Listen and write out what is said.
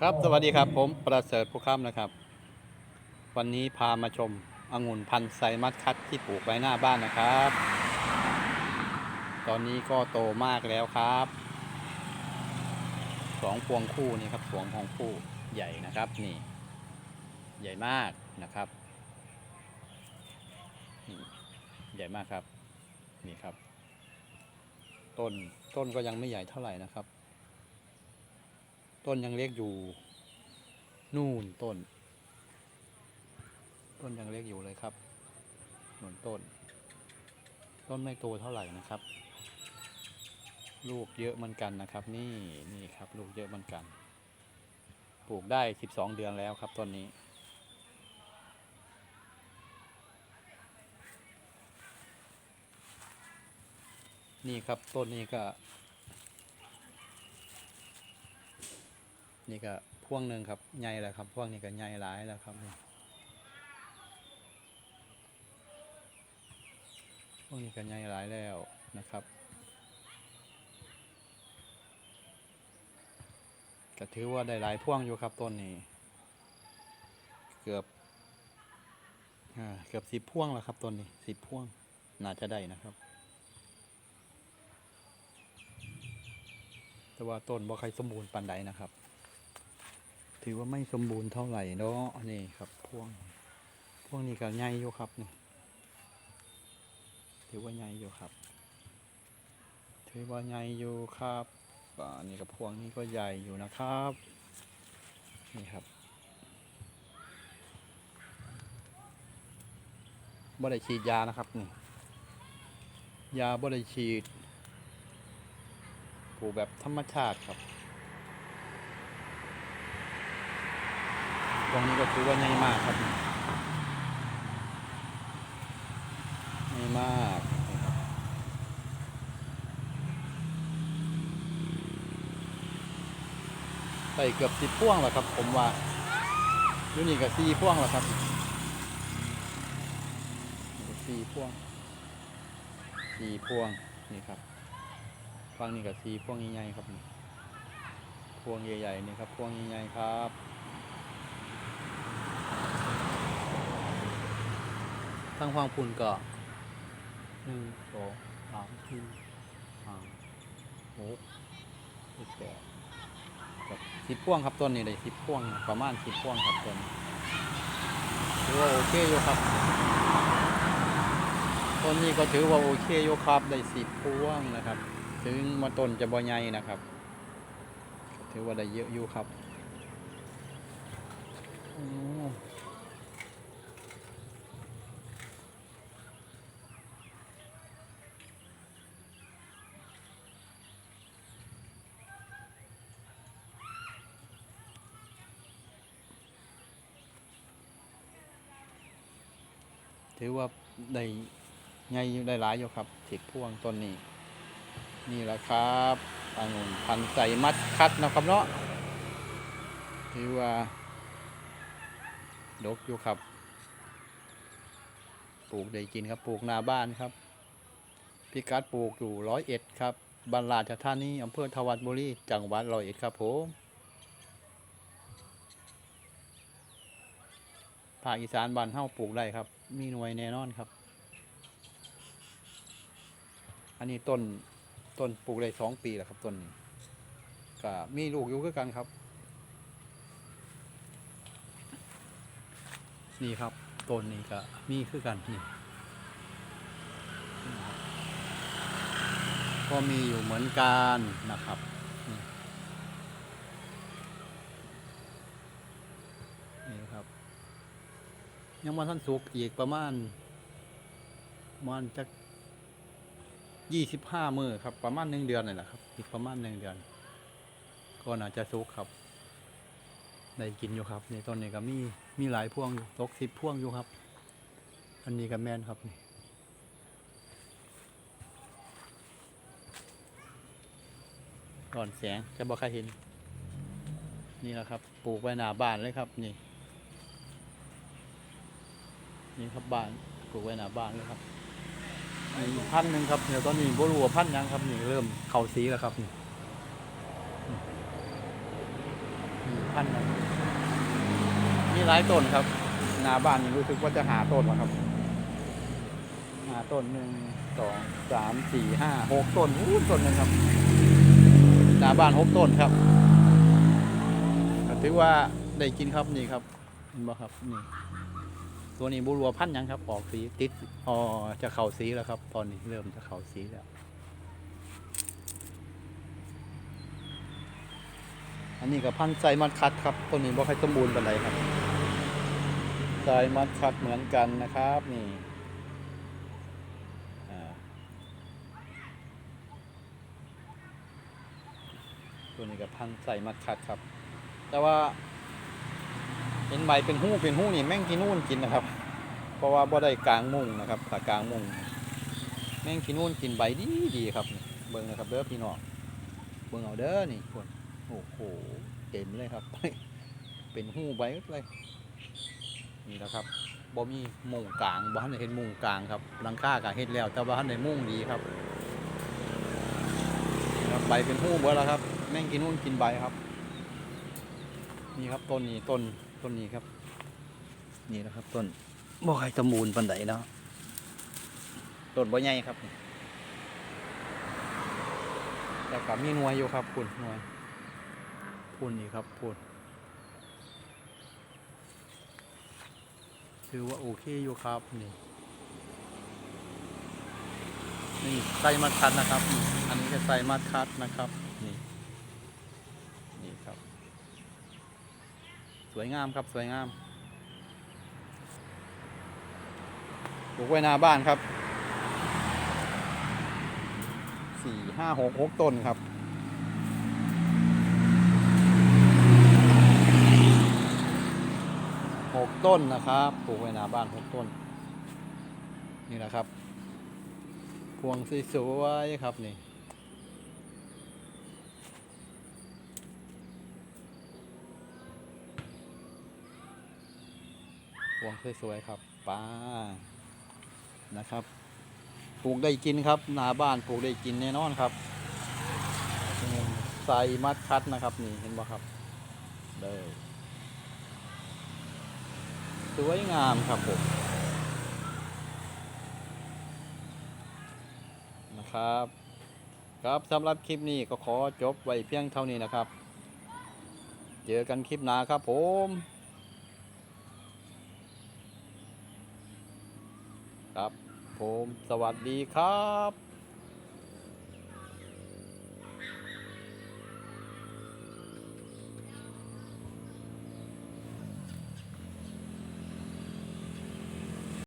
ครับสวัสดีครับผมประเสริฐผู้ค้ำนะครับ วันนี้พามาชมองุ่นพันธุ์ไซมัสคัตที่ปลูกไว้หน้าบ้านนะครับ ตอนนี้ก็โตมากแล้วครับสองพวงคู่นี่ครับสวงของคู่ใหญ่นะครับนี่ ใหญ่มากนะครับใหญ่มากครับนี่ครับ ต้นต้นก็ยังไม่ใหญ่เท่าไหร่นะครับ ต้นยังเล็กอยู่ นู่นต้น ต้นยังเล็กอยู่เลยครับหนุนต้น ต้นไม่โตเท่าไหร่นะครับ ลูกเยอะเหมือนกันนะครับ นี่นี่ครับ ลูกเยอะเหมือนกัน ปลูกได้สิบสองเดือนแล้วครับต้นนี้นี่ครับต้นนี้ก็ นี่ก็พ่วงหนึ่งครับใหญ่แล้วครับพ่วงนี้ก็ใหญ่หลายแล้วครับนี่พ่วงนี้ก็ใหญ่หลายแล้วนะครับก็ถือว่าได้หลายพ่วงอยู่ครับต้นนี้ เกือบอเกือบสิบพ่วงแล้วครับต้นนี้สิบพ่วงน่าจะได้นะครับ แต่ว่าต้นบ่ใครสมบูรณ์ปานใดนะครับ ถือว่าไม่สมบูรณ์เท่าไหร่เนาะนี่ครับพวงพวงนี้ก็ใหญ่อยู่ครับนี่ถือว่าใหญ่อยู่ครับ ถือว่าใหญ่อยู่ครับอ่านี่กับพวงนี้ก็ใหญ่อยู่นะครับ นี่ครับบ่ได้ฉีดยานะครับนี่ยาบ่ได้ฉีดปลูกแบบธรรมชาติครับ ตรงนี้ก็ถือว่าใหญ่มากครับใหญ่มากใส่เกือบสิบพ่วงแล้วครับ ผมว่าอยู่นี่ก็สี่พ่วงแล้วครับสี่พ่วงสี่พ่วงนี่ครับฟังนี่ก็สี่พ่วงใหญ่ๆครับ พวงใหญ่ๆนี่ครับ พวงใหญ่ๆครับ ทั้งฟังพุ่นก็หนึ่งสองสามสี่ห้าหกเจ็ดแปดครับสิบพ่วงครับต้นนี้ได้สิบพ่วงประมาณสิบพ่วงครับต้นถือว่าโอเคอยู่ครับต้นนี้ก็ถือว่าโอเคอยู่ครับได้สิบพ่วงนะครับ ถึงมาต้นจะบ่ใหญ่นะครับ ถือว่าได้เยอะอยู่ครับโอ้ ถือว่าได้ใหญ่ได้หลายอยู่ครับสิบพ่วงต้นนี้ นี่แหละครับองุ่นพันใส่มัดคัดนะครับเนาะถือว่าดกอยู่ครับ ปลูกได้กินครับปลูกนาบ้านครับ พิกัดปลูกอยู่ร้อยเอ็ดครับบรรลาชธานีอำเภอทวัดบุรีจังหวัดร้อยเอ็ดครับผม ภาคอีสานบ้านเฮาปลูกได้ครับ มีหน่วยแน่นอนครับ อันนี้ต้นต้นปลูกได้สองปีแล้วครับต้นนี้ก็มีลูกอยู่คือกันครับ นี่ครับต้นนี้ก็มีคือกันนี่ก็มีอยู่เหมือนกันนะครับนี่นี่ครับ ยังมาท่านสุกอีกประมาณมาณจะยี่สิบห้ามือครับ ประมาณหนึ่งเดือนนี่แหละครับ อีกประมาณหนึ่งเดือน ก็น่าจะสุกครับ ได้กินอยู่ครับ ในต้นนี้ก็มีมีหลายพวงอยู่ตกสิบพวงอยู่ครับ อันนี้ก็แมนครับนี่ก่อนแสงจะบอกใครเห็น นี่แหละครับ ปลูกไว้หน้าบ้านเลยครับ นี่ นี่ครับบ้านปลูกไว้หน้าบ้านเลยครับนี่พันหนึ่งครับเดี๋ยวตอนนี้บ่รู้ว่าพันยังครับนี่เริ่มเข้าสีแล้วครับนี่พันธุ์นะมีหลายต้นครับ หน้าบ้านนี่รู้สึกว่าจะหาต้นวครับหาต้นหนึ่งสองสามสี่ห้าหกต้นอู้ต้นหนึ่งครับหน้าบ้านหกต้นครับถือว่าได้กินครับนี่ครับเห็นบ่ครับนี่ ตัวนี้บัวพันยังครับ ออกสีติดอ๋อจะเข่าสีแล้วครับ ตอนนี้เริ่มจะเข่าสีแล้ว อันนี้กับพันธุ์ไซมัดคัดครับต้นนี้บ่ค่อยสมบูรณ์ปานใดครับไซมัดคัดเหมือนกันนะครับนี่ตัวนี้กับพันธุ์ไซมัดคัดครับ แต่ว่า เห็นใบเป็นหู้เป็นหู้นี่แม่งกินนู่นกินนะครับ เพราะว่าบ่ได้กลางมุงนะครับถ้ากลางมุงแม่งกินนู่นกินใบดีดีครับ เบิ่งนะครับเด้อพี่น้องเบิ่งเอาเด้อนี่คนโอ้โหเต็มเลยครับ เป็นหูใบเลยนี่แหละครับบ่มีมุงกลางบ่ทันเห็นมุงกลางครับหลังคาก็เฮ็ดแล้ว แต่ว่าทันมุงดีครับครับใบเป็นหูเบิดแล้วครับ แม่งกินนู่นกินใบครับ นี่ครับต้นนี้ต้น ต้นนี้ครับ นี่นะครับต้นบ่ค่อยสมบูรณ์ปานใดเนาะต้นบ่ใหญ่ครับนี่แต่ก็มีหน่วยอยู่ครับคุณหน่วยพูนนี่ครับพูนถือว่าโอเคอยู่ครับนี่นี่ไซมัดคัดนะครับ นี่อันนี้จะไซมัดคัดนะครับนี่นี่ครับ สวยงามครับสวยงามปลูกไว้หน้าบ้านครับสี่ห้าหกหกต้นครับหกต้นนะครับปลูกไว้หน้าบ้านหกต้น นี่แหละครับ พวงสวยๆครับนี่ พ วงสวยๆครับป้านะครับ ปลูกได้กินครับ หน้าบ้านปลูกได้กินแน่นอนครับใส่มัดคัดนะครับ นี่เห็นบ่ครับเลยสวยงามครับผมนะครับ ครับสำหรับคลิปนี้ก็ขอจบไว้เพียงเท่านี้นะครับ เจอกันคลิปหน้าครับผม ครับ ผมสวัสดีครับ